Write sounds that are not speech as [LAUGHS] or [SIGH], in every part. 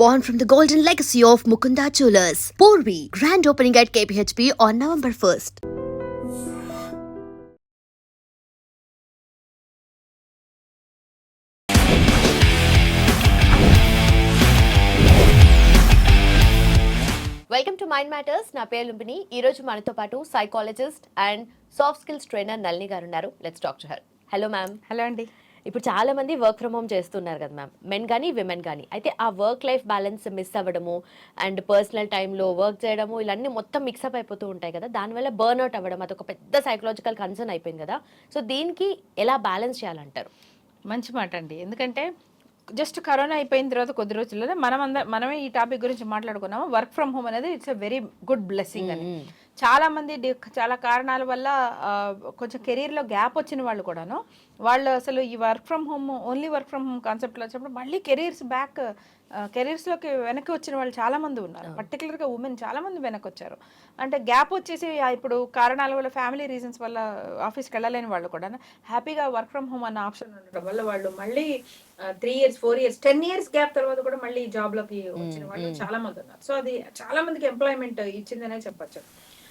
born from the golden legacy of Mukunda Jewelers. Porvi, grand opening at KPHP on November 1st. Welcome to mind matters నా పేరు లుంబిని ఈ రోజు మనతో పాటు psychologist and soft skills trainer Nalini garu ఉన్నారు let's talk to her hello ma'am hello అండి ఇప్పుడు చాలా మంది వర్క్ ఫ్రమ్ హోమ్ చేస్తున్నారు కదా మ్యామ్ మెన్ కానీ విమెన్ కానీ అయితే ఆ వర్క్ లైఫ్ బ్యాలెన్స్ మిస్ అవ్వడము అండ్ పర్సనల్ టైంలో వర్క్ చేయడము ఇలాన్నీ మొత్తం మిక్సప్ అయిపోతూ ఉంటాయి కదా. దానివల్ల బర్న్ అవుట్ అవ్వడం అదొక పెద్ద సైకలాజికల్ కన్సర్న్ అయిపోయింది కదా. సో దీనికి ఎలా బ్యాలెన్స్ చేయాలంటారు? మంచి మాట అండి. ఎందుకంటే జస్ట్ కరోనా అయిపోయిన తర్వాత కొద్ది రోజుల్లో మనం అంద మనమే ఈ టాపిక్ గురించి మాట్లాడుకున్నాము. వర్క్ ఫ్రమ్ హోమ్ అనేది it's a very good blessing అని. చాలా మంది చాలా కారణాల వల్ల కొంచెం కెరీర్లో గ్యాప్ వచ్చిన వాళ్ళు కూడాను వాళ్ళు అసలు ఈ work from home only work from home కాన్సెప్ట్లో వచ్చినప్పుడు మళ్ళీ కెరీర్స్ బ్యాక్ కెరీర్స్లోకి వెనక్కి వచ్చిన వాళ్ళు చాలా మంది ఉన్నారు పర్టికులర్గా ఉమెన్ చాలా మంది వెనక్కి వచ్చారు అంటే గ్యాప్ వచ్చేసి ఇప్పుడు కారణాల వల్ల ఫ్యామిలీ రీజన్స్ వల్ల ఆఫీస్కి వెళ్ళలేని వాళ్ళు కూడా హ్యాపీగా వర్క్ ఫ్రమ్ హోమ్ అన్న ఆప్షన్ ఉండడం వల్ల వాళ్ళు మళ్ళీ three years four years ten years gap తర్వాత కూడా మళ్ళీ జాబ్లోకి వచ్చిన వాళ్ళు చాలా మంది ఉన్నారు. సో అది చాలా మందికి ఎంప్లాయ్మెంట్ ఇచ్చిందనే చెప్పొచ్చు.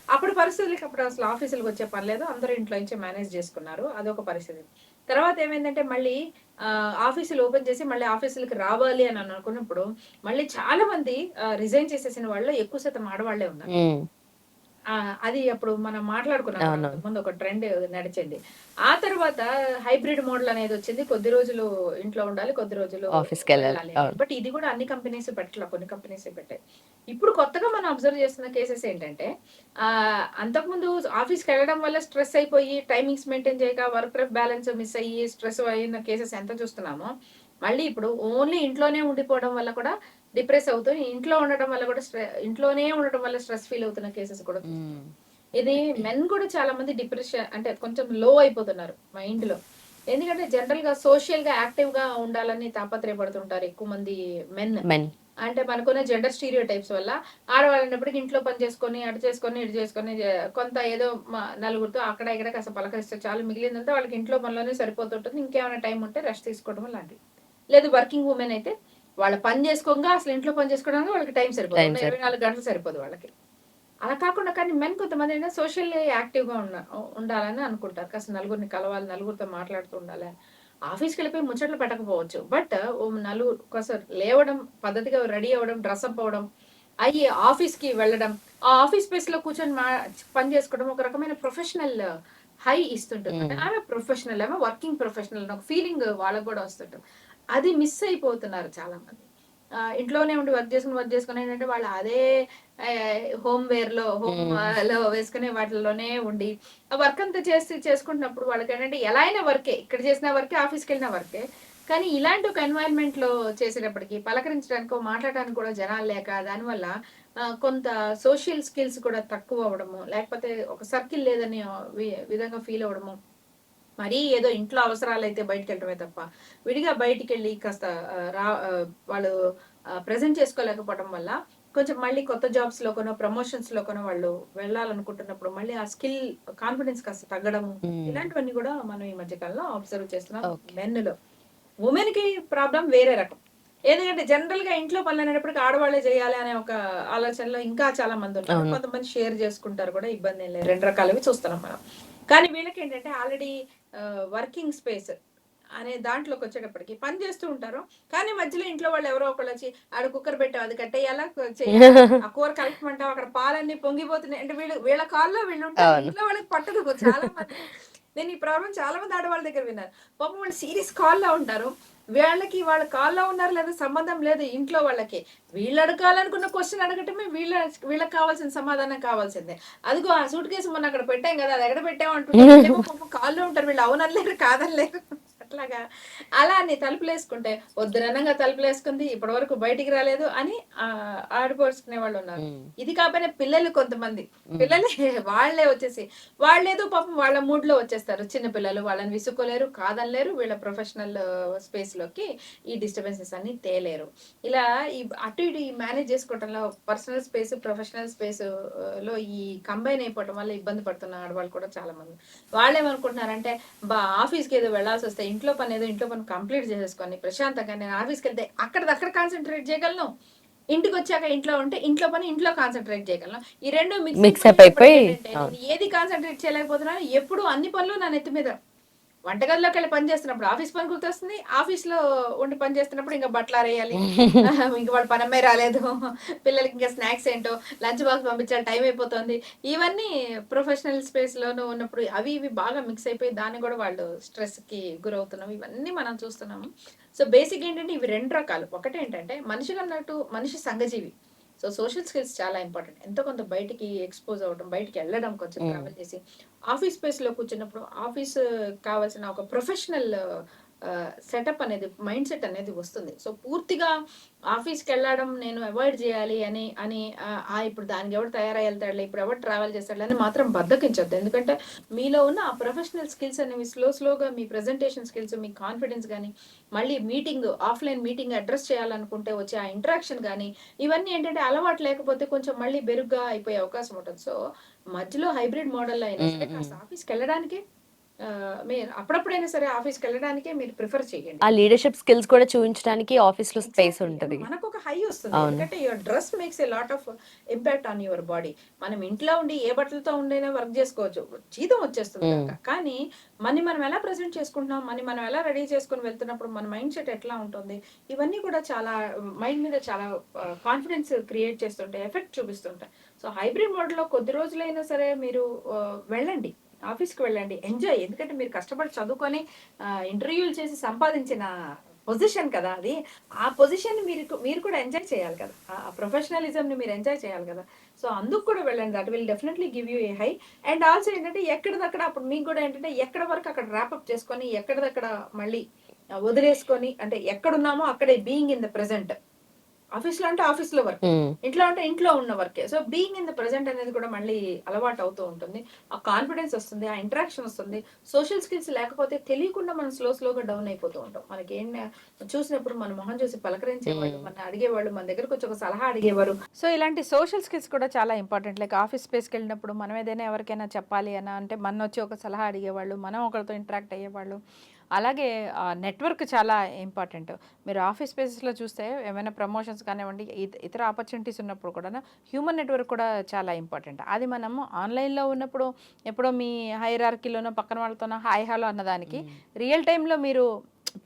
అప్పుడు పరిస్థితులకి అప్పుడు అసలు ఆఫీసులకు వచ్చే పని లేదు. అందరూ ఇంట్లో నుంచి మేనేజ్ చేసుకున్నారు. అదొక పరిస్థితి. తర్వాత ఏమైందంటే మళ్ళీ ఆ, ఆఫీసులు ఓపెన్ చేసి మళ్ళీ ఆఫీసులకు రావాలి అని అనుకున్నప్పుడు మళ్ళీ చాలా మంది రిజైన్ చేసేసిన వాళ్ళు ఎక్కువ శాతం ఆడవాళ్ళే ఉన్నారు. అది అప్పుడు మనం మాట్లాడుకున్నాం. ముందు ఒక ట్రెండ్ నడిచింది ఆ తర్వాత హైబ్రిడ్ మోడల్ అనేది వచ్చింది కొద్ది రోజులు ఇంట్లో ఉండాలి కొద్ది రోజులు ఆఫీస్కి వెళ్ళాలి. బట్ ఇది కూడా అన్ని కంపెనీస్ పెట్టలే కొన్ని కంపెనీస్ పెట్టాయి ఇప్పుడు కొత్తగా మనం అబ్జర్వ్ చేస్తున్న కేసెస్ ఏంటంటే ఆ అంతకుముందు ఆఫీస్కి వెళ్ళడం వల్ల స్ట్రెస్ అయిపోయి టైమింగ్స్ మెయింటైన్ చేయక వర్క్ లైఫ్ బ్యాలెన్స్ మిస్ అయ్యి స్ట్రెస్ అయిన కేసెస్ ఎంత చూస్తున్నామో మళ్ళీ ఇప్పుడు ఓన్లీ ఇంట్లోనే ఉండిపోవడం వల్ల కూడా డిప్రెస్ అవుతూ ఇంట్లో ఉండడం వల్ల కూడా ఇంట్లోనే ఉండడం వల్ల స్ట్రెస్ ఫీల్ అవుతున్న కేసెస్ కూడా. ఇది మెన్ కూడా చాలా మంది డిప్రెషన్ అంటే కొంచెం లో అయిపోతున్నారు మైండ్లో. ఎందుకంటే జనరల్గా సోషల్గా యాక్టివ్గా ఉండాలని తాపత్రయపడుతుంటారు ఎక్కువ మంది మెన్. అంటే మనకున్న జెండర్ స్టీరియో టైప్స్ వల్ల ఆడవాళ్ళన్నప్పటికీ ఇంట్లో పని చేసుకొని అటు చేసుకొని ఇటు చేసుకొని కొంత ఏదో నలుగురితో అక్కడ ఇక్కడ కాస్త పలకరిస్తే చాలు. మిగిలిందంతా వాళ్ళకి ఇంట్లో పనిలోనే సరిపోతుంటుంది. ఇంకేమైనా టైం ఉంటే రెస్ట్ తీసుకోవడం లాంటివి. లేదు వర్కింగ్ ఉమెన్ అయితే వాళ్ళ పని చేసుకోగా అసలు ఇంట్లో పని చేసుకోవడానికి వాళ్ళకి టైం సరిపోదు. ఇరవై నాలుగు గంటలు సరిపోదు వాళ్ళకి. అలా కాకుండా కానీ మెన్ కొంతమంది ఏంటంటే సోషల్ యాక్టివ్గా ఉన్న ఉండాలని అనుకుంటారు. కాస్త నలుగురిని కలవాలి నలుగురితో మాట్లాడుతూ ఉండాలి. ఆఫీస్కి వెళ్ళిపోయి ముచ్చట్లు పెట్టకపోవచ్చు. బట్ నలుగురు కాస్త లేవడం పద్ధతిగా రెడీ అవ్వడం డ్రెస్అప్ అవ్వడం అయ్యి ఆఫీస్కి వెళ్ళడం ఆ ఆఫీస్ స్పేస్లో కూర్చొని మా పని చేసుకోవడం ఒక రకమైన ప్రొఫెషనల్ హై ఇస్తుంటుంది. అంటే ఆమె ప్రొఫెషనల్ ఆమె వర్కింగ్ ప్రొఫెషనల్ ఒక ఫీలింగ్ వాళ్ళకు కూడా వస్తుంటుంది. అది మిస్ అయిపోతున్నారు చాలా మంది ఇంట్లోనే ఉండి వర్క్ చేసుకుని వర్క్ చేసుకుని ఏంటంటే వాళ్ళు అదే హోమ్ వేర్లో హోమ్లో వేసుకునే వాటిలోనే ఉండి ఆ వర్క్ అంతా చేసి చేసుకుంటున్నప్పుడు వాళ్ళకి ఏంటంటే ఎలా అయినా వర్కే ఇక్కడ చేసిన వర్కే ఆఫీస్కి వెళ్ళిన వర్కే. కానీ ఇలాంటి ఒక ఎన్వైరన్మెంట్లో చేసేటప్పటికి పలకరించడానికి మాట్లాడడానికి కూడా జనాలు లేక దానివల్ల కొంత సోషల్ స్కిల్స్ కూడా తక్కువ అవ్వడము లేకపోతే ఒక సర్కిల్ లేదని విధంగా ఫీల్ అవ్వడము మరీ ఏదో ఇంట్లో అవసరాలు అయితే బయటకు వెళ్ళడమే తప్ప విడిగా బయటికి వెళ్ళి కాస్త రా వాళ్ళు ప్రజెంట్ చేసుకోలేకపోవడం వల్ల కొంచెం మళ్ళీ కొత్త జాబ్స్లో కొనో ప్రమోషన్స్లో కొనో వాళ్ళు వెళ్ళాలనుకుంటున్నప్పుడు మళ్ళీ ఆ స్కిల్ కాన్ఫిడెన్స్ కాస్త తగ్గడం ఇలాంటివన్నీ కూడా మనం ఈ మధ్య కాలంలో అబ్జర్వ్ చేస్తున్నాం. మెన్లో ఉమెన్కి ప్రాబ్లం వేరే రకం. ఎందుకంటే జనరల్గా ఇంట్లో పనులు అనేటప్పటికి ఆడవాళ్ళే చేయాలి అనే ఒక ఆలోచనలో ఇంకా చాలా మంది ఉన్నారు. కొంతమంది షేర్ చేసుకుంటారు కూడా ఇబ్బంది లేదు. రెండు రకాలవి చూస్తున్నాం మనం. కానీ వీళ్ళకి ఏంటంటే ఆల్రెడీ వర్కింగ్ స్పేస్ అనే దాంట్లోకి వచ్చేటప్పటికి పని చేస్తూ ఉంటారు. కానీ మధ్యలో ఇంట్లో వాళ్ళు ఎవరో ఒకళ్ళు వచ్చి ఆడ కుక్కర్ పెట్టావు అది కట్టేయాలా? [LAUGHS] ఆ కూర కలపమంటావు అక్కడ పాలన్నీ పొంగిపోతున్నాయి. అంటే వీళ్ళు వీళ్ళ కాల్లో వీళ్ళు ఉంటారు. ఇంట్లో వాళ్ళకి పట్టదు చాలా మంది. [LAUGHS] నేను ఈ ప్రాబ్లం చాలా మంది ఆడవాళ్ళ దగ్గర విన్నాను. పాపం వాళ్ళు సీరియస్ కాల్లో ఉంటారు. వీళ్ళకి వాళ్ళ కాల్లో ఉన్నారు లేదా సంబంధం లేదు ఇంట్లో వాళ్ళకి. వీళ్ళు అడగాలనుకున్న క్వశ్చన్ అడగటమే వీళ్ళ వీళ్ళకి కావాల్సిన సమాధానం కావాల్సిందే. అదిగో ఆ సూట్ కేసు మొన్న అక్కడ పెట్టాం కదా అది ఎక్కడ పెట్టాం అంటుంటే [LAUGHS] కాల్లో ఉంటారు వీళ్ళు అవునలేరు కాదనలేరు అట్లాగా. అలా అని తలుపులు వేసుకుంటే వద్దురనంగా తలుపులు వేసుకుంది ఇప్పటి వరకు బయటికి రాలేదు అని ఆడిపోసుకునే వాళ్ళు ఉన్నారు. ఇది కాకపోయినా పిల్లలు కొంతమంది. పిల్లలే [LAUGHS] వాళ్ళే వచ్చేసి వాళ్ళేదో పాపం వాళ్ళ మూడ్లో వచ్చేస్తారు. చిన్న పిల్లలు వాళ్ళని విసుక్కోలేరు కాదనలేరు వీళ్ళ ప్రొఫెషనల్ స్పేస్లోకి ఈ డిస్టర్బెన్సెస్ అన్ని తేలేరు. ఇలా ఈ అటు ఇటు మేనేజ్ చేసుకోవటంలో పర్సనల్ స్పేస్ ప్రొఫెషనల్ స్పేస్లో ఈ కంబైన్ అయిపోవటం వల్ల ఇబ్బంది పడుతున్న ఆడవాళ్ళు కూడా చాలా మంది. వాళ్ళు ఏమనుకుంటున్నారంటే బా ఆఫీస్కి ఏదో వెళ్ళాల్సి వస్తే ఇంట్లో పని ఏదో ఇంట్లో పని కంప్లీట్ చేసేసుకొని ప్రశాంతంగా నేను ఆఫీస్కి వెళ్తే అక్కడ అక్కడ కాన్సన్ట్రేట్ చేయగలను. ఇంటికి వచ్చాక ఇంట్లో ఉంటే ఇంట్లో పని ఇంట్లో కాన్సన్ట్రేట్ చేయగలను. ఈ రెండు మిక్స్ అయిపోయి, ఏది కాన్సన్ట్రేట్ చేయలేకపోతున్నాను ఎప్పుడు అన్ని పనులు నా నెత్తి మీద వంటగదిలోకి వెళ్ళి పని చేస్తున్నప్పుడు ఆఫీస్ పని గుర్తొస్తుంది. ఆఫీస్లో ఉండి పని చేస్తున్నప్పుడు ఇంకా బట్టలు ఆరేయాలి. [LAUGHS] ఇంక వాడు పని అమ్మాయి రాలేదు. పిల్లలకి ఇంకా స్నాక్స్ ఏంటో లంచ్ బాక్స్ పంపించాలి. టైం అయిపోతుంది. ఇవన్నీ ప్రొఫెషనల్ స్పేస్ లోను ఉన్నప్పుడు అవి ఇవి బాగా మిక్స్ అయిపోయి దాన్ని కూడా వాళ్ళు స్ట్రెస్కి గురవుతున్నాం. ఇవన్నీ మనం చూస్తున్నాము. సో బేసిక్ ఏంటంటే ఇవి రెండు రకాలు. ఒకటి ఏంటంటే మనిషిగా అన్నట్టు మనిషి సంఘజీవి. సో సోషల్ స్కిల్స్ చాలా ఇంపార్టెంట్ ఎంతో కొంత బయటికి ఎక్స్పోజ్ అవ్వడం బయటికి వెళ్ళడం కొంచెం. ట్రావెల్ చేసి ఆఫీస్ స్పేస్లో కూర్చున్నప్పుడు ఆఫీస్ కావాల్సిన ఒక ప్రొఫెషనల్ సెటప్ అనేది మైండ్ సెట్ అనేది వస్తుంది. సో పూర్తిగా ఆఫీస్కి వెళ్ళడం నేను అవాయిడ్ చేయాలి అని అని ఆ, ఇప్పుడు దానికి ఎవరు తయారై వెళ్తాడులే ఇప్పుడు ఎవరు ట్రావెల్ చేస్తాడు అని మాత్రం బద్దకించొద్దు. ఎందుకంటే మీలో ఉన్న ఆ ప్రొఫెషనల్ స్కిల్స్ అనేవి స్లో స్లోగా మీ ప్రెజెంటేషన్ స్కిల్స్ మీ కాన్ఫిడెన్స్ కానీ మళ్ళీ మీటింగ్ ఆఫ్లైన్ మీటింగ్ అడ్రస్ చేయాలనుకుంటే వచ్చే ఆ ఇంటరాక్షన్ కానీ ఇవన్నీ ఏంటంటే అలవాటు లేకపోతే కొంచెం మళ్ళీ బెరుగ్గా అయిపోయే అవకాశం ఉంటుంది. సో మధ్యలో హైబ్రిడ్ మోడల్ అయినా సరే మ్మ్, కాస్త ఆఫీస్కి వెళ్ళడానికి మీరు అప్పుడప్పుడైనా సరే ఆఫీస్కి వెళ్ళడానికే మీరు ప్రిఫర్ చేయండి. ఆ లీడర్షిప్ స్కిల్స్ కూడా చూపించడానికి ఆఫీస్లో స్పేస్. ఉంటది. మనకు ఒక హై వస్తుంది. ఎందుకంటే your dress makes a lot of impact on your body మనం ఇంట్లో ఉండి ఏ బట్టలతో ఉండైనా వర్క్ చేసుకోవచ్చు. జీతం వచ్చేస్తుంది Mm. కనుక. కానీ మనీ మనం ఎలా ప్రెజెంట్ చేసుకుంటున్నాం? మనీ మనం ఎలా రెడీ చేసుకుని వెళ్తున్నప్పుడు మన మైండ్ సెట్ ఎట్లా ఉంటుంది? ఇవన్నీ కూడా చాలా మైండ్ మీద చాలా కాన్ఫిడెన్స్ క్రియేట్ చేస్తుంటాయి ఎఫెక్ట్ చూపిస్తుంటాయి. సో హైబ్రిడ్ మోడల్లో కొద్ది రోజులైనా సరే మీరు వెళ్ళండి. ఆఫీస్కి వెళ్ళండి. ఎంజాయ్ ఎందుకంటే మీరు కష్టపడి చదువుకొని ఇంటర్వ్యూలు చేసి సంపాదించిన పొజిషన్ కదా అది. ఆ పొజిషన్ మీరు మీరు కూడా ఎంజాయ్ చేయాలి కదా. ఆ ప్రొఫెషనలిజంని మీరు ఎంజాయ్ చేయాలి కదా. సో అందుకు కూడా వెళ్ళండి. That will definitely give you a high and also ఏంటంటే ఎక్కడిదక్కడ అప్పుడు మీకు కూడా ఏంటంటే ఎక్కడ వరకు అక్కడ ర్యాపప్ చేసుకొని ఎక్కడిదక్కడ మళ్ళీ వదిలేసుకొని అంటే ఎక్కడున్నామో అక్కడే being in the present present ఆఫీస్లో అంటే ఆఫీస్లో వర్క్. ఉమ్, ఇంట్లో అంటే ఇంట్లో ఉన్న వర్కే. So being in the present అనేది కూడా మళ్ళీ అలవాటు అవుతూ ఉంటుంది. ఆ కాన్ఫిడెన్స్ వస్తుంది ఆ ఇంటరాక్షన్ వస్తుంది. సోషల్ స్కిల్స్ లేకపోతే తెలియకుండా మనం స్లో స్లోగా డౌన్ అయిపోతూ ఉంటాం. మనకి ఏం చూసినప్పుడు మన మొహం చూసి పలకరించేవాళ్ళు. మన అడిగేవాళ్ళు మన దగ్గరకు వచ్చి ఒక సలహా అడిగేవారు. సో ఇలాంటి సోషల్ స్కిల్స్ కూడా చాలా ఇంపార్టెంట్. లైక్ ఆఫీస్ స్పేస్కి వెళ్ళినప్పుడు మనం ఏదైనా ఎవరికైనా చెప్పాలి అన్న అంటే మన వచ్చి ఒక సలహా అడిగేవాళ్ళు మనం ఒకరితో ఇంటరాక్ట్ అయ్యేవాళ్ళు. అలాగే నెట్వర్క్ చాలా ఇంపార్టెంట్. మీరు ఆఫీస్ స్పేసెస్లో చూస్తే ఏమైనా ప్రమోషన్స్ కానివ్వండి ఇత- ఇతర ఆపర్చునిటీస్ ఉన్నప్పుడు కూడా హ్యూమన్ నెట్వర్క్ కూడా చాలా ఇంపార్టెంట్. అది మనము ఆన్లైన్లో ఉన్నప్పుడు ఎప్పుడో మీ హైరార్కీలోనో పక్కన వాళ్ళతోనో హాయ్ హలో అన్నదానికి రియల్ టైంలో మీరు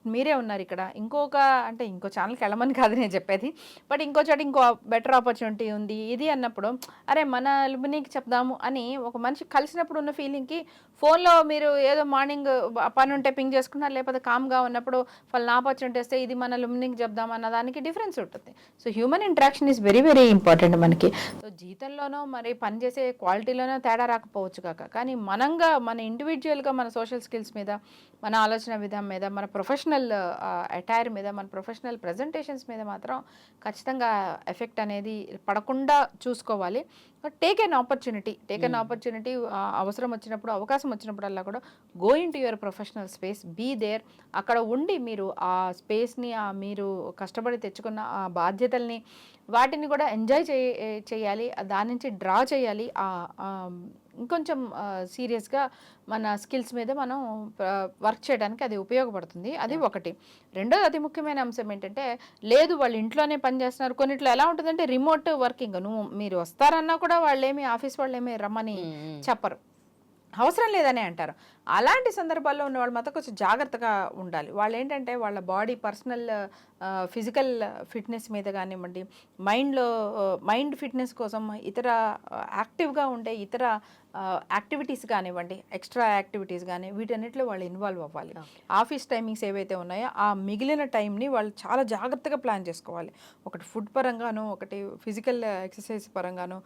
మీరే ఉన్నారు ఇక్కడ. ఇంకొక అంటే ఇంకో ఛానల్కి వెళ్ళమని కాదు నేను చెప్పేది బట్ ఇంకో చోట ఇంకో బెటర్ ఆపర్చునిటీ ఉంది ఇది అన్నప్పుడు అరే మన లుమినీకి చెప్దాము అని ఒక మనిషి కలిసినప్పుడు ఉన్న ఫీలింగ్కి ఫోన్లో మీరు ఏదో మార్నింగ్ పని ఉంటే పింగ్ చేసుకున్నారు లేకపోతే కామ్గా ఉన్నప్పుడు వాళ్ళు ఆపర్చునిటీ వస్తే ఇది మన లుమ్నింగ్ చెప్దాం అన్న దానికి డిఫరెన్స్ ఉంటుంది. So human interaction is very very important మనకి. సో జీతంలోనో మరి పనిచేసే క్వాలిటీలోనో తేడా రాకపోవచ్చు కాక. కానీ మనంగా మన ఇండివిజువల్గా మన సోషల్ స్కిల్స్ మీద మన ఆలోచన విధానం మీద మన ప్రొఫెషనల్ అటైర్ మీద మన ప్రొఫెషనల్ ప్రజెంటేషన్స్ మీద మాత్రం ఖచ్చితంగా ఎఫెక్ట్ అనేది పడకుండా చూసుకోవాలి. Take an opportunity take an opportunity అవసరం వచ్చినప్పుడు అవకాశం వచ్చినప్పుడల్లా కూడా go into your professional space be there అక్కడ ఉండి మీరు ఆ స్పేస్ని మీరు కష్టపడి తెచ్చుకున్న ఆ బాధ్యతల్ని వాటిని కూడా ఎంజాయ్ చేయాలి. దాని నుంచి డ్రా చేయాలి. ఇంకొంచెం సీరియస్గా మన స్కిల్స్ మీద మనం వర్క్ చేయడానికి అది ఉపయోగపడుతుంది. అది ఒకటి. రెండోది అతి ముఖ్యమైన అంశం ఏంటంటే లేదు వాళ్ళు ఇంట్లోనే పని చేస్తున్నారు. కొన్నిట్లో ఎలా ఉంటుందంటే రిమోట్ వర్కింగ్. నువ్వు మీరు వస్తారన్నా కూడా వాళ్ళు ఏమి ఆఫీస్ వాళ్ళు ఏమి రమ్మని. చెప్పరు. అవసరం లేదని అంటారు. అలాంటి సందర్భాల్లో ఉన్న వాళ్ళు మాత్రం కొంచెం జాగ్రత్తగా ఉండాలి. వాళ్ళు ఏంటంటే వాళ్ళ బాడీ పర్సనల్ ఫిజికల్ ఫిట్నెస్ మీద కానివ్వండి మైండ్లో మైండ్ ఫిట్నెస్ కోసం ఇతర యాక్టివ్గా ఉండే ఇతర యాక్టివిటీస్ కానివ్వండి ఎక్స్ట్రా యాక్టివిటీస్ కానీ వీటన్నిటిలో వాళ్ళు ఇన్వాల్వ్ అవ్వాలి. ఆఫీస్ టైమింగ్స్ ఏవైతే ఉన్నాయో ఆ మిగిలిన టైంని వాళ్ళు చాలా జాగ్రత్తగా ప్లాన్ చేసుకోవాలి. ఒకటి ఫుడ్ పరంగాను ఒకటి ఫిజికల్ ఎక్సర్సైజ్ పరంగాను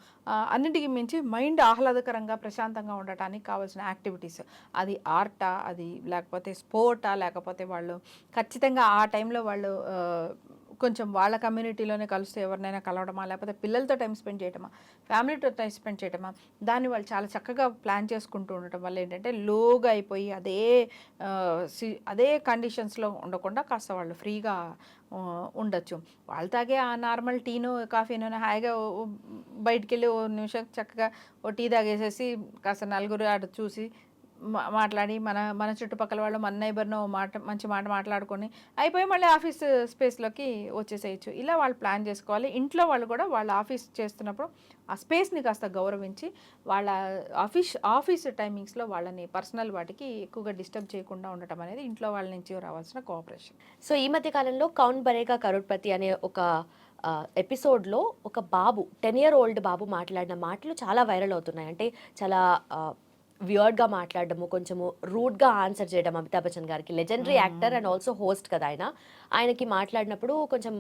అన్నిటికీ మించి మైండ్ ఆహ్లాదకరంగా ప్రశాంతంగా ఉండటానికి కావాల్సిన యాక్టివిటీస్. అది ఆర్టా అది లేకపోతే స్పోర్టా లేకపోతే వాళ్ళు ఖచ్చితంగా ఆ టైంలో వాళ్ళు కొంచెం వాళ్ళ కమ్యూనిటీలోనే కలిస్తే ఎవరినైనా కలవడమా లేకపోతే పిల్లలతో టైం స్పెండ్ చేయటమా ఫ్యామిలీతో టైం స్పెండ్ చేయటమా దాన్ని వాళ్ళు చాలా చక్కగా ప్లాన్ చేసుకుంటూ ఉండటం వల్ల ఏంటంటే లోగా అయిపోయి అదే సి- అదే కండిషన్స్లో ఉండకుండా కాస్త వాళ్ళు ఫ్రీగా ఉండొచ్చు. వాళ్ళు తాగే ఆ నార్మల్ టీను కాఫీనో హాయిగా బయటికి వెళ్ళి ఓ నిమిషం చక్కగా ఓ టీ తాగేసేసి కాస్త నలుగురు ఆడ చూసి మాట్లాడి మన మన చుట్టుపక్కల వాళ్ళు మన నైబర్నో మాట మంచి మాట మాట్లాడుకొని అయిపోయి మళ్ళీ ఆఫీస్ స్పేస్లోకి వచ్చేసేయచ్చు. ఇలా వాళ్ళు ప్లాన్ చేసుకోవాలి. ఇంట్లో వాళ్ళు కూడా వాళ్ళ ఆఫీస్ చేస్తున్నప్పుడు ఆ స్పేస్ని కాస్త గౌరవించి వాళ్ళ ఆఫీస్ ఆఫీస్ టైమింగ్స్లో వాళ్ళని పర్సనల్ వాటికి ఎక్కువగా డిస్టర్బ్ చేయకుండా ఉండటం అనేది ఇంట్లో వాళ్ళ నుంచి రావాల్సిన కోఆపరేషన్ సో ఈ మధ్య కాలంలో కౌన్ బరేగా కరోడ్పతి అనే ఒక ఎపిసోడ్లో ఒక బాబు టెన్ ఇయర్ ఓల్డ్ బాబు మాట్లాడిన మాటలు చాలా వైరల్ అవుతున్నాయి. అంటే చాలా వియర్డ్గా మాట్లాడడము కొంచెము రూడ్గా ఆన్సర్ చేయడం అమితాబ్ బచ్చన్ గారికి. Legendary actor and also host కదా ఆయన. ఆయనకి మాట్లాడినప్పుడు కొంచెం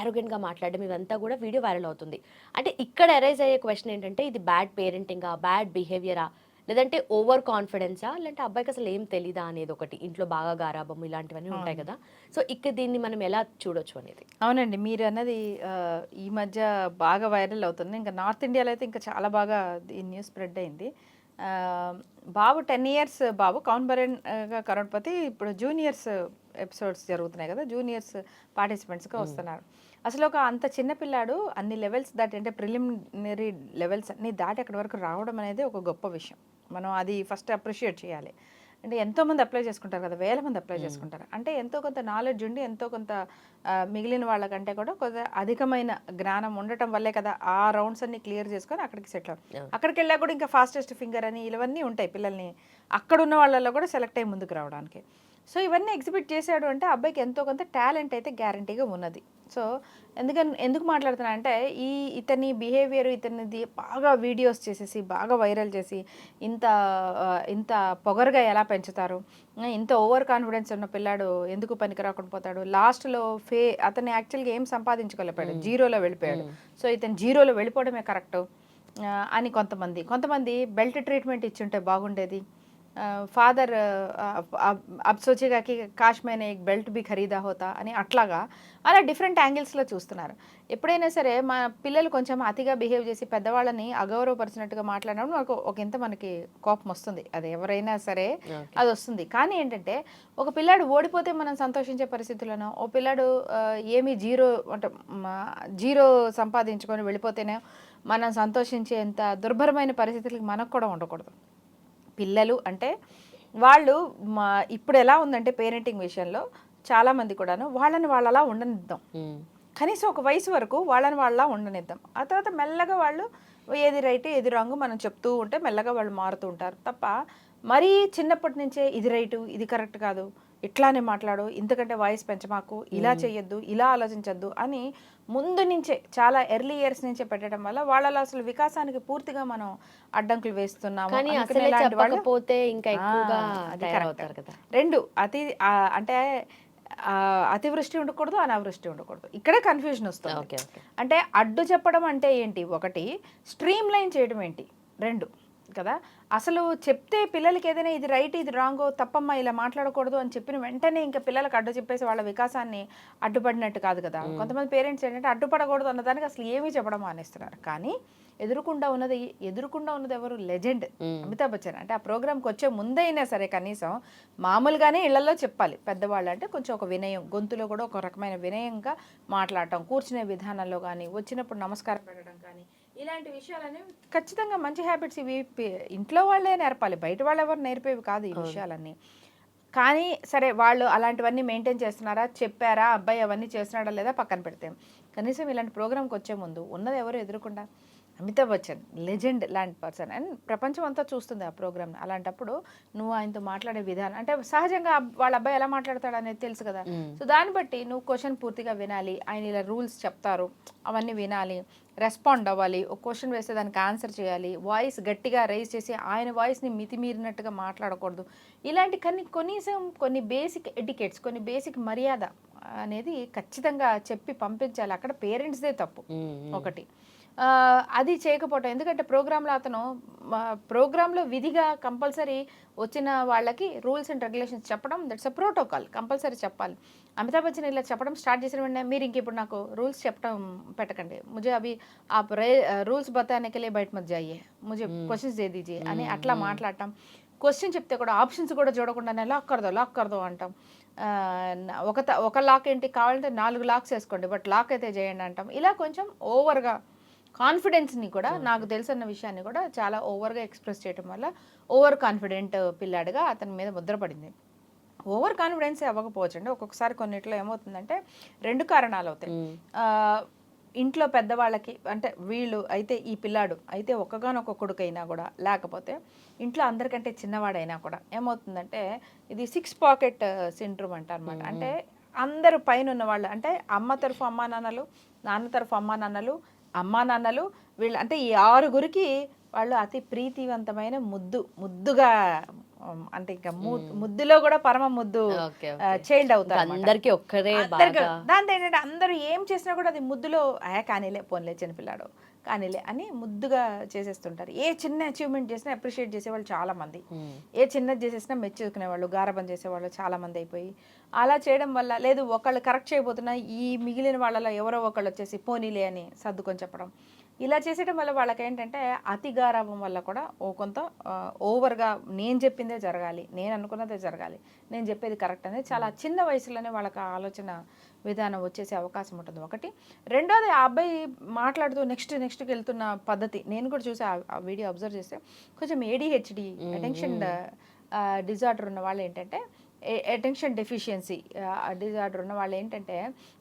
ఆరోగ్యంట్గా మాట్లాడడం ఇవంతా కూడా వీడియో వైరల్ అవుతుంది. అంటే ఇక్కడ అరైజ్ అయ్యే క్వశ్చన్ ఏంటంటే ఇది బ్యాడ్ పేరెంటింగా బ్యాడ్ బిహేవియరా లేదంటే ఓవర్ కాన్ఫిడెన్సా లేదంటే అబ్బాయికి అసలు ఏం తెలీదా అనేది ఒకటి. ఇంట్లో బాగా గారాబం ఇలాంటివన్నీ ఉంటాయి కదా. సో ఇక్కడ దీన్ని మనం ఎలా చూడొచ్చు అనేది. అవునండి మీరు అన్నది ఈ మధ్య బాగా వైరల్ అవుతుంది. ఇంకా నార్త్ ఇండియాలో అయితే ఇంకా చాలా బాగా ఈ న్యూస్ స్ప్రెడ్ అయింది. బాబు టెన్ ఇయర్స్ బాబు కౌన్ బరెన్ ఆ, కరోడ్పతి. ఇప్పుడు జూనియర్స్ ఎపిసోడ్స్ జరుగుతున్నాయి కదా జూనియర్స్ పార్టిసిపెంట్స్గా వస్తున్నారు. అసలు ఒక అంత చిన్న పిల్లాడు అన్ని లెవెల్స్ దాటి అంటే ప్రిలిమినరీ లెవెల్స్ అన్ని దాటి అక్కడి వరకు రావడం అనేది ఒక గొప్ప విషయం. మనం అది ఫస్ట్ అప్రిషియేట్ చేయాలి. అంటే ఎంతో మంది అప్లై చేసుకుంటారు కదా వేల మంది అప్లై చేసుకుంటారు. అంటే ఎంతో కొంత నాలెడ్జ్ ఉండి ఎంతో కొంత మిగిలిన వాళ్ళకంటే కూడా కొంత అధికమైన జ్ఞానం ఉండటం వల్లే కదా ఆ రౌండ్స్ అన్ని క్లియర్ చేసుకొని అక్కడికి సెటిల్. అక్కడికి వెళ్ళా కూడా ఇంకా ఫాస్టెస్ట్ ఫింగర్ అని ఇవన్నీ ఉంటాయి పిల్లల్ని. అక్కడ ఉన్న వాళ్ళలో కూడా సెలెక్ట్ అయ్యి ముందుకు రావడానికి. సో ఇవన్నీ ఎగ్జిబిట్ చేశాడు అంటే అబ్బాయికి ఎంతో కొంత టాలెంట్ అయితే గ్యారంటీగా ఉన్నది. సో ఎందుకని ఎందుకు మాట్లాడుతున్నా అంటే ఈ ఇతని బిహేవియర్ ఇతనిది బాగా వీడియోస్ చేసేసి బాగా వైరల్ చేసి ఇంత ఇంత పొగరుగా ఎలా పెంచుతారు? ఇంత ఓవర్ కాన్ఫిడెన్స్ ఉన్న పిల్లాడు ఎందుకు పనికి రాకుండా పోతాడు? లాస్ట్లో ఫే అతను యాక్చువల్గా ఏం సంపాదించుకోలేకపోయాడు? జీరోలో వెళ్ళిపోయాడు. సో ఇతను జీరోలో వెళ్ళిపోవడమే కరెక్ట్ అని కొంతమంది కొంతమంది బెల్ట్ ట్రీట్మెంట్ ఇచ్చుంటే బాగుండేది. ఫాదర్ అబ్ సోచేగాకి కాష్ మైనే బెల్ట్ బి ఖరీదా హోతా అని అట్లాగా అలా డిఫరెంట్ యాంగిల్స్లో చూస్తున్నారు. ఎప్పుడైనా సరే మా పిల్లలు కొంచెం అతిగా బిహేవ్ చేసి పెద్దవాళ్ళని అగౌరవపరిచినట్టుగా మాట్లాడినప్పుడు మనకు ఒక ఇంత మనకి కోపం వస్తుంది. అది ఎవరైనా సరే అది వస్తుంది. కానీ ఏంటంటే ఒక పిల్లాడు ఓడిపోతే మనం సంతోషించే పరిస్థితులను ఓ పిల్లాడు ఏమీ జీరో అంటే జీరో సంపాదించుకొని వెళ్ళిపోతేనే మనం సంతోషించేంత దుర్భరమైన పరిస్థితులకు మనకు కూడా ఉండకూడదు. పిల్లలు అంటే వాళ్ళు మా ఇప్పుడు ఎలా ఉందంటే పేరెంటింగ్ విషయంలో చాలామంది కూడాను వాళ్ళని వాళ్ళలా ఉండనిద్దాం. కనీసం ఒక వయసు వరకు వాళ్ళని వాళ్ళ ఉండనిద్దాం. ఆ తర్వాత మెల్లగా వాళ్ళు ఏది రైట్ ఏది రాంగ్ మనం చెప్తూ ఉంటే మెల్లగా వాళ్ళు మారుతూ ఉంటారు. తప్ప మరీ చిన్నప్పటి నుంచే ఇది రైటు ఇది కరెక్ట్ కాదు. ఇట్లానే మాట్లాడు ఇంతకంటే వాయిస్ పెంచమాకు ఇలా చేయొద్దు ఇలా ఆలోచించొద్దు అని ముందు నుంచే చాలా ఎర్లీ ఇయర్స్ నుంచే పెట్టడం వల్ల వాళ్ళలో అసలు వికాసానికి పూర్తిగా మనం అడ్డంకులు వేస్తున్నాము. చెప్పకపోతే ఇంకా ఎక్కువగా రెండు అతి అంటే అతివృష్టి ఉండకూడదు అనావృష్టి ఉండకూడదు. ఇక్కడే కన్ఫ్యూజన్ వస్తుంది. అంటే అడ్డు చెప్పడం అంటే ఏంటి? ఒకటి స్ట్రీమ్ లైన్ చేయడం ఏంటి? రెండు కదా? అసలు చెప్తే పిల్లలకి ఏదైనా ఇది రైట్ ఇది రాంగో తప్పమ్మా ఇలా మాట్లాడకూడదు అని చెప్పిన వెంటనే ఇంకా పిల్లలకు అడ్డు చెప్పేసి వాళ్ళ వికాసాన్ని అడ్డుపడినట్టు కాదు కదా. కొంతమంది పేరెంట్స్ ఏంటంటే అడ్డుపడకూడదు అన్నదానికి అసలు ఏమీ చెప్పడం మానేస్తున్నారు. కానీ ఎదురుకుండా ఉన్నది ఎదురుకుండా ఉన్నది ఎవరు? లెజెండ్ అమితాబ్ బచ్చన్. అంటే ఆ ప్రోగ్రామ్కి వచ్చే ముందైనా సరే కనీసం మామూలుగానే ఇళ్ళలో చెప్పాలి. పెద్దవాళ్ళు అంటే కొంచెం ఒక వినయం గొంతులో కూడా ఒక రకమైన వినయంగా మాట్లాడటం కూర్చునే విధానంలో కానీ వచ్చినప్పుడు నమస్కారం పెట్టడం కానీ ఇలాంటి విషయాలన్నీ ఖచ్చితంగా మంచి హ్యాబిట్స్ ఇవి. ఇంట్లో వాళ్ళే నేర్పాలి. బయట వాళ్ళు ఎవరు నేర్పేవి కాదు ఈ విషయాలన్నీ. కానీ సరే వాళ్ళు అలాంటివన్నీ మెయింటైన్ చేస్తున్నారా? చెప్పారా? అబ్బాయి అవన్నీ చేస్తున్నాడా లేదా? పక్కన పెడితే. కనీసం ఇలాంటి ప్రోగ్రామ్కి వచ్చే ముందు ఉన్నది ఎవరు ఎదురకుండా? అమితాబ్ బచ్చన్ లెజెండ్ లాంటి పర్సన్. అండ్ ప్రపంచం అంతా చూస్తుంది ఆ ప్రోగ్రామ్ని. అలాంటప్పుడు నువ్వు ఆయనతో మాట్లాడే విధానం అంటే సహజంగా వాళ్ళ అబ్బాయి ఎలా మాట్లాడతాడు అనేది తెలుసు కదా. సో దాన్ని బట్టి నువ్వు క్వశ్చన్ పూర్తిగా వినాలి. ఆయన ఇలా రూల్స్ చెప్తారు అవన్నీ వినాలి. రెస్పాండ్ అవ్వాలి. ఒక క్వశ్చన్ వేస్తే దానికి ఆన్సర్ చేయాలి. వాయిస్ గట్టిగా రైజ్ చేసి ఆయన వాయిస్ని మితిమీరినట్టుగా మాట్లాడకూడదు. ఇలాంటి కొన్ని కనీసం కొన్ని బేసిక్ ఎటికెట్స్ కొన్ని బేసిక్ మర్యాద అనేది ఖచ్చితంగా చెప్పి పంపించాలి. అక్కడ పేరెంట్స్దే తప్పు ఒకటి. అది చేయకపోవటం. ఎందుకంటే ప్రోగ్రాంలో అతను ప్రోగ్రాంలో విధిగా కంపల్సరీ వచ్చిన వాళ్ళకి రూల్స్ అండ్ రెగ్యులేషన్స్ చెప్పడం దట్స్ అ ప్రోటోకాల్ కంపల్సరీ చెప్పాలి. అమితాబ్ బచ్చన్ ఇలా చెప్పడం స్టార్ట్ చేసిన వెంటనే మీరు ఇంక ఇప్పుడు నాకు రూల్స్ చెప్పడం పెట్టకండి. ముజే అవి ఆ రూల్స్ బతానికలే బయట మధ్య అయ్యే. ముజే క్వశ్చన్స్ దే అని అట్లా మాట్లాడటం. క్వశ్చన్ చెప్తే కూడా ఆప్షన్స్ కూడా చూడకుండానే లాక్ కరదో లాక్ కరదో అంటాం ఒక ఒక లాక్ ఏంటి? కావాలంటే నాలుగు లాక్స్ వేసుకోండి బట్ లాక్ అయితే చేయండి అంటాం. ఇలా కొంచెం ఓవర్గా కాన్ఫిడెన్స్ని కూడా నాకు తెలిసిన విషయాన్ని కూడా చాలా ఓవర్గా ఎక్స్ప్రెస్ చేయడం వల్ల ఓవర్ కాన్ఫిడెంట్ పిల్లాడిగా అతని మీద ముద్ర పడింది. ఓవర్ కాన్ఫిడెన్స్ అవ్వకపోవచ్చు అండి ఒక్కొక్కసారి కొన్నిట్లో ఏమవుతుందంటే రెండు కారణాలు అవుతాయి ఇంట్లో పెద్దవాళ్ళకి అంటే వీళ్ళు అయితే ఈ పిల్లాడు అయితే ఒక్కగానొక్క కొడుకైనా కూడా లేకపోతే ఇంట్లో అందరికంటే చిన్నవాడైనా కూడా ఏమవుతుందంటే ఇది సిక్స్ పాకెట్ సిండ్రోమ్ అంటారనమాట అంటే అందరు పైన ఉన్న వాళ్ళు అంటే అమ్మ తరఫు అమ్మా నాన్నలు నాన్న తరఫు అమ్మా నాన్నలు అమ్మా నాన్నలు వీళ్ళు అంటే ఈ ఆరుగురికి వాళ్ళు అతి ప్రీతివంతమైన ముద్దు ముద్దుగా అంటే ఇంకా ముద్దులో కూడా పరమ ముద్దు చైల్డ్ అవుతారు. అందరికి ఒక్కరే దాంతో ఏంటంటే అందరూ ఏం చేసినా కూడా అది ముద్దులో ఆ కానీలే పోన్లే చిన్నపిల్లాడు. కానీలే అని ముద్దుగా చేసేస్తుంటారు. ఏ చిన్న అచీవ్మెంట్ చేసినా అప్రిషియేట్ చేసేవాళ్ళు చాలా మంది మ్మ్. ఏ చిన్నది చేసేసినా మెచ్చుకునేవాళ్ళు గారబం చేసేవాళ్ళు చాలా మంది అయిపోయి. అలా చేయడం వల్ల లేదు ఒకళ్ళు కరెక్ట్ చేయబోతున్నా ఈ మిగిలిన వాళ్ళలో ఎవరో ఒకళ్ళు వచ్చేసి పోనీలే అని సర్దుకొని చెప్పడం. ఇలా చేసేయడం వల్ల వాళ్ళకి ఏంటంటే అతి గారాభం వల్ల కూడా ఓ కొంత ఓవర్గా నేను చెప్పిందే జరగాలి నేను అనుకున్నదే జరగాలి నేను చెప్పేది కరెక్ట్ అనేది చాలా చిన్న వయసులోనే వాళ్ళకి ఆలోచన విధానం వచ్చేసే అవకాశం ఉంటుంది. ఒకటి. రెండోది ఆ అబ్బాయి మాట్లాడుతూ నెక్స్ట్ నెక్స్ట్కి వెళ్తున్న పద్ధతి. నేను కూడా చూసి ఆ- ఆ వీడియో అబ్జర్వ్ చేస్తే కొంచెం ఏడిహెచ్డి అటెన్షన్ డిజార్డర్ ఉన్న వాళ్ళు ఏంటంటే అటెన్షన్ డెఫిషియన్సీ డిజార్డర్ ఉన్న వాళ్ళు ఏంటంటే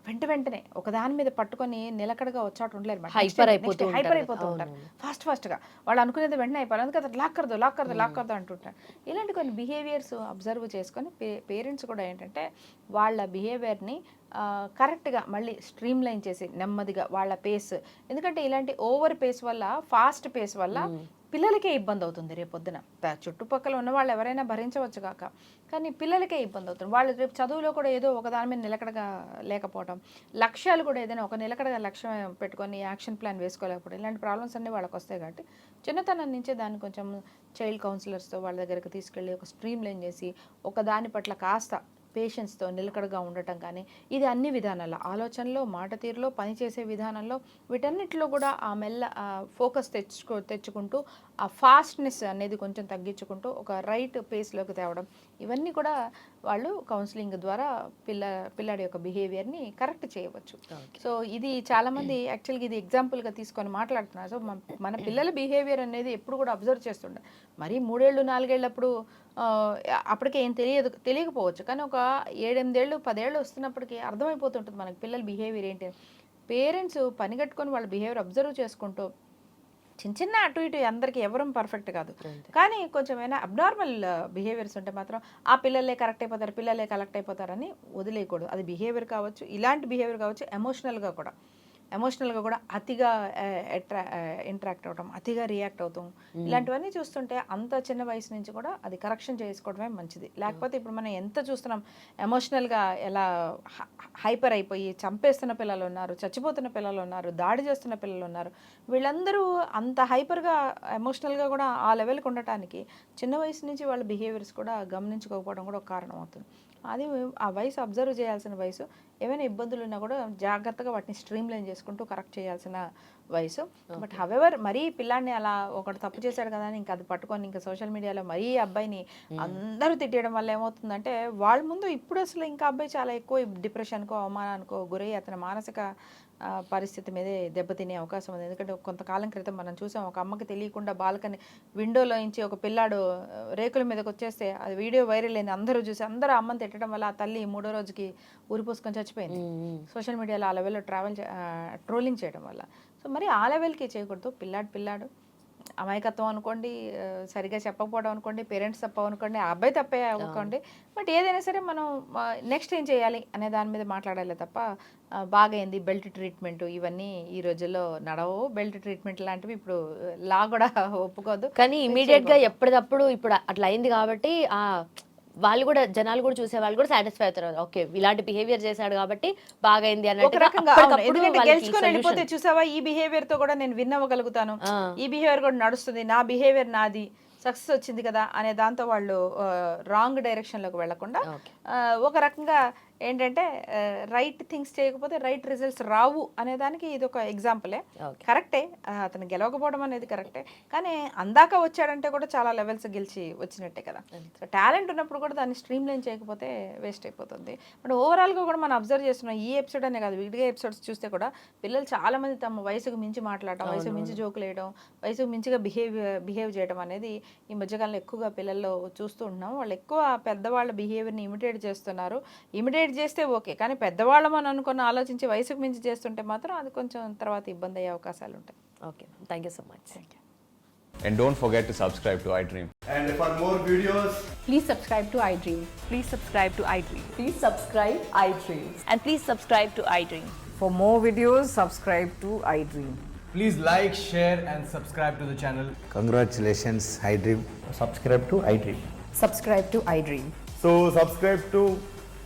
వెంట వెంటనే ఒక దాని మీద పట్టుకొని నిలకడగా వచ్చాటు ఉండలేరు Hyper అయిపోతూ హైపర్. అయిపోతూ ఉంటారు. ఫాస్ట్ ఫాస్ట్గా వాళ్ళు అనుకునేది వెంటనే అయిపోవాలి. అందుకే లాక్ కరదు లాక్ కరదు లాక్ కరదు అంటుంటారు. ఇలాంటి కొన్ని బిహేవియర్స్ అబ్జర్వ్ చేసుకొని పేరెంట్స్ కూడా ఏంటంటే వాళ్ళ బిహేవియర్ని కరెక్ట్గా మళ్ళీ స్ట్రీమ్ లైన్ చేసి నెమ్మదిగా వాళ్ళ పేస్. ఎందుకంటే ఇలాంటి ఓవర్ పేస్ వల్ల ఫాస్ట్ పేస్ వల్ల పిల్లలకే ఇబ్బంది అవుతుంది రేపొద్దున. ప- చుట్టుపక్కల ఉన్న వాళ్ళు ఎవరైనా భరించవచ్చు కాక. కానీ పిల్లలకే ఇబ్బంది అవుతుంది. వాళ్ళు రేపు చదువులో కూడా ఏదో ఒక దాని మీద నిలకడగా లేకపోవడం లక్ష్యాలు కూడా ఏదైనా ఒక నిలకడగా లక్ష్యం పెట్టుకొని యాక్షన్ ప్లాన్ వేసుకోలేకపోవడం ఇలాంటి ప్రాబ్లమ్స్ అన్నీ వాళ్ళకి వస్తాయి కాబట్టి చిన్నతనం నుంచే దాన్ని కొంచెం చైల్డ్ కౌన్సిలర్స్తో వాళ్ళ దగ్గరకు తీసుకెళ్ళి ఒక స్ట్రీమ్ లైన్ చేసి ఒక దాని పట్ల కాస్త పేషెన్స్తో నిలకడగా ఉండటం కానీ ఇది అన్ని విధానాల ఆలోచనలో మాట తీరులో పనిచేసే విధానంలో వీటన్నిటిలో కూడా ఆ మెల్ల ఫోకస్ తెచ్చుకో తెచ్చుకుంటూ ఆ ఫాస్ట్నెస్ అనేది కొంచెం తగ్గించుకుంటూ ఒక రైట్ పేస్లోకి తేవడం. ఇవన్నీ కూడా వాళ్ళు కౌన్సిలింగ్ ద్వారా పిల్ల పిల్లాడి యొక్క బిహేవియర్ని కరెక్ట్ చేయవచ్చు. సో ఇది చాలామంది యాక్చువల్గా ఇది ఎగ్జాంపుల్గా తీసుకొని మాట్లాడుతున్నారు. సో మన- మన పిల్లల బిహేవియర్ అనేది ఎప్పుడు కూడా అబ్జర్వ్ చేస్తుండే మరీ మూడేళ్ళు నాలుగేళ్ళప్పుడు అప్పటికే ఏం తెలియదు తెలియకపోవచ్చు. కానీ ఒక ఏడెనిమిదేళ్ళు పదేళ్ళు వస్తున్నప్పటికీ అర్థమైపోతుంటుంది మనకి పిల్లల బిహేవియర్ ఏంటి పేరెంట్స్ పని కట్టుకొని వాళ్ళ బిహేవియర్ అబ్జర్వ్ చేసుకుంటూ చిన్న చిన్న అటు ఇటు అందరికీ ఎవరూ పర్ఫెక్ట్ కాదు. కానీ కొంచెం ఏమైనా అబ్నార్మల్ బిహేవియర్స్ ఉంటే మాత్రం ఆ పిల్లలే కరెక్ట్ అయిపోతారు పిల్లలే కరెక్ట్ అయిపోతారని వదిలేయకూడదు. అది బిహేవియర్ కావచ్చు ఇలాంటి బిహేవియర్ కావచ్చు ఎమోషనల్గా కూడా. ఎమోషనల్గా కూడా అతిగా అట్రా ఇంటరాక్ట్ అవడం అతిగా రియాక్ట్ అవుతాం. ఇలాంటివన్నీ చూస్తుంటే అంత చిన్న వయసు నుంచి కూడా అది కరెక్షన్ చేసుకోవడమే మంచిది. లేకపోతే ఇప్పుడు మనం ఎంత చూస్తున్నాం ఎమోషనల్గా ఎలా హైపర్ అయిపోయి చంపేస్తున్న పిల్లలు ఉన్నారు చచ్చిపోతున్న పిల్లలు ఉన్నారు దాడి చేస్తున్న పిల్లలు ఉన్నారు వీళ్ళందరూ అంత హైపర్గా ఎమోషనల్గా కూడా ఆ లెవెల్కి ఉండటానికి చిన్న వయసు నుంచి వాళ్ళ బిహేవియర్స్ కూడా గమనించుకోకపోవడం కూడా ఒక కారణం అవుతుంది. అది ఆ వయసు అబ్జర్వ్ చేయాల్సిన వయసు. ఏమైనా ఇబ్బందులు ఉన్నా కూడా జాగ్రత్తగా వాటిని స్ట్రీమ్ లైన్ చేసుకుంటూ కరెక్ట్ చేయాల్సిన వయసు. బట్ హవెవర్ మరీ పిల్లాడిని అలా ఒకటి తప్పు చేశాడు కదా అని ఇంకా అది పట్టుకొని ఇంకా సోషల్ మీడియాలో మరీ అబ్బాయిని అందరూ తిట్టేయడం వల్ల ఏమవుతుందంటే వాళ్ళ ముందు ఇప్పుడు అసలు ఇంకా అబ్బాయి చాలా ఎక్కువ డిప్రెషన్కో అవమానానికో గురై అతని మానసిక పరిస్థితి మీదే దెబ్బతినే అవకాశం ఉంది. ఎందుకంటే కొంతకాలం క్రితం మనం చూసాం ఒక అమ్మకి తెలియకుండా బాల్కని విండోలో నుంచి ఒక పిల్లాడు రేకుల మీదకి వచ్చేస్తే అది వీడియో వైరల్ అయింది. అందరూ చూసి అందరూ అమ్మని తిట్టడం వల్ల ఆ తల్లి మూడో రోజుకి ఊరిపోసుకొని చచ్చిపోయింది. సోషల్ మీడియాలో ఆ లెవెల్లో ట్రావెల్ ట్రోలింగ్ చేయడం వల్ల. సో మరి ఆ లెవెల్కి చేయకూడదు. పిల్లాడు పిల్లాడు. అమాయకత్వం అనుకోండి సరిగా చెప్పకపోవడం అనుకోండి పేరెంట్స్ తప్ప అనుకోండి ఆ అబ్బాయి తప్పే అనుకోండి. బట్ ఏదైనా సరే మనం నెక్స్ట్ ఏం చేయాలి అనే దాని మీద మాట్లాడాలి తప్ప బాగైంది బెల్ట్ ట్రీట్మెంట్ ఇవన్నీ ఈ రోజుల్లో నడవు బెల్ట్ ట్రీట్మెంట్ లాంటివి ఇప్పుడు లా కూడా ఒప్పుకోదు. కానీ ఇమీడియట్గా ఎప్పటికప్పుడు ఇప్పుడు అట్లా అయింది కాబట్టి ఆ వాళ్ళు కూడా జనాలు కూడా చూసే వాళ్ళు కూడా సాటిస్ఫై అవుతారు. ఓకే ఇలాంటి బిహేవియర్ చేశాడు కాబట్టి బాగైంది solution. చూసావా ఈ బిహేవియర్తో కూడా నేను విన్ అవ్వగలుగుతాను. ఈ బిహేవియర్ కూడా నడుస్తుంది. నా బిహేవియర్ నాది సక్సెస్ వచ్చింది కదా అనే దాంతో వాళ్ళు రాంగ్ డైరెక్షన్లోకి వెళ్ళకుండా ఒక రకంగా ఏంటంటే రైట్ థింగ్స్ చేయకపోతే రైట్ రిజల్ట్స్ రావు అనే దానికి ఇది ఒక ఎగ్జాంపులే. కరెక్టే అతను గెలవకపోవడం అనేది కరెక్టే కానీ అందాక వచ్చాడంటే కూడా చాలా లెవెల్స్ గెలిచి వచ్చినట్టే కదా. సో టాలెంట్ ఉన్నప్పుడు కూడా దాన్ని స్ట్రీమ్ లైన్ చేయకపోతే వేస్ట్ అయిపోతుంది. బట్ ఓవరాల్గా కూడా మనం అబ్జర్వ్ చేస్తున్నాం ఈ ఎపిసోడ్ అనే కాదు విడిగా ఎపిసోడ్స్ చూస్తే కూడా పిల్లలు చాలా మంది తమ వయసుకు మించి మాట్లాడటం వయసుకు మించి జోకులు వేయడం వయసుకు మించిగా బిహేవ్ బిహేవ్ చేయడం అనేది ఈ మధ్యకాలంలో ఎక్కువగా పిల్లల్లో చూస్తూ ఉంటున్నాం. వాళ్ళు ఎక్కువ పెద్దవాళ్ళ బిహేవియర్ని ఇమిటేట్ చేస్తున్నారు. ఇమిటేట్ చేస్తే ఓకే కానీ పెద్దవాళ్ళం అని అనుకున్న ఆలోచించి వయసుకు మించి చేస్తుంటే మాత్రం అది కొంచెం తర్వాత ఇబ్బంది అయ్యే అవకాశాలు ఉంటాయి okay thank you so much And don't forget to subscribe to iDream. And for more videos, Please subscribe to iDream. Please subscribe to iDream. Please subscribe iDream. And please subscribe to iDream. For more videos, subscribe to iDream. please like, share, and subscribe to the channel. Congratulations, iDream. subscribe to iDream. Subscribe to iDream. So subscribe to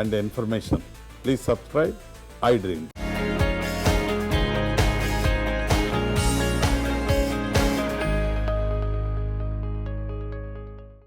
and information please subscribe iDream